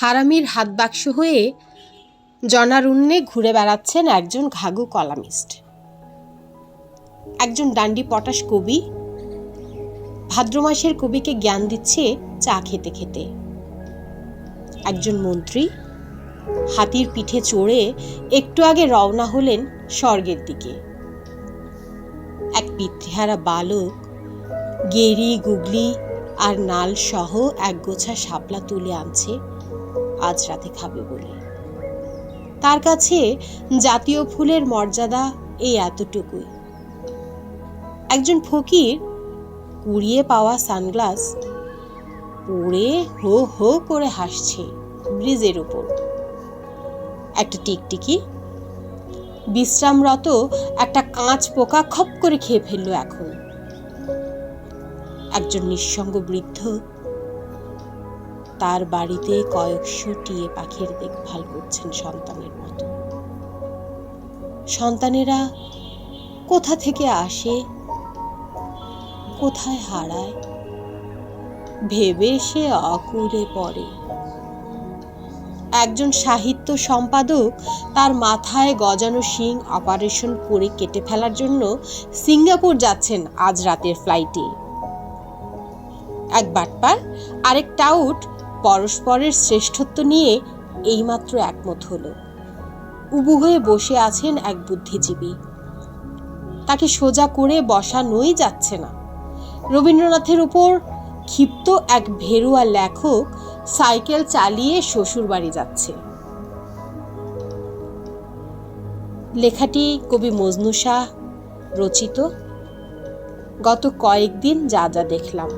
হারামির হাত বাক্স হয়ে জনারুণ্যে ঘুরে বেড়াচ্ছেন একজন ঘাঘু কলামিস্ট। একজন ডান্ডি পটাশ কবি ভাদ্র মাসের কবিকে জ্ঞান দিচ্ছে চা খেতে খেতে। একজন মন্ত্রী হাতির পিঠে চড়ে একটু আগে রওনা হলেন স্বর্গের দিকে। এক পিতৃহারা বালক, গেরি, গুগলি আর নাল সহ এক গোছা শাপলা তুলে আনছে। আজ রাতে খাবে বলে। তার কাছে জাতীয় ফুলের মর্যাদা এই এতটুকুই। একজন ফকির কুড়িয়ে পাওয়া সানগ্লাস পরে হো হো করে হাসছে ব্রিজের উপর। একটা টিকটিকি, বিশ্রামরত একটা কাঁচ পোকা খপ করে খেয়ে ফেলল এখন। একজন নিঃসঙ্গ বৃদ্ধ তার বাড়িতে কয়েকশো টিয়ে পাখির দেখভাল করছেন সন্তানের মতো। সন্তানেরা কোথা থেকে আসে, কোথায় হারায়, ভেবে সে অকুলে পড়ে। একজন সাহিত্য সম্পাদক তার মাথায় গজানো শিং অপারেশন করে কেটে ফেলার জন্য সিঙ্গাপুর যাচ্ছেন আজ রাতের ফ্লাইটে। এক বাটপার, আরেক টাউট পরস্পরের শ্রেষ্ঠত্ব নিয়ে এইমাত্র একমত হলো। উবু হয়ে বসে আছেন এক বুদ্ধিজীবী। তাকে সোজা করে বসানোই যাচ্ছে না। রবীন্দ্রনাথের উপর ক্ষিপ্ত এক ভেরুয়া লেখক সাইকেল চালিয়ে শ্বশুর বাড়ি যাচ্ছে। লেখাটি কবি মজনু শাহ রচিত। গত কয়েকদিন যা যা দেখলাম।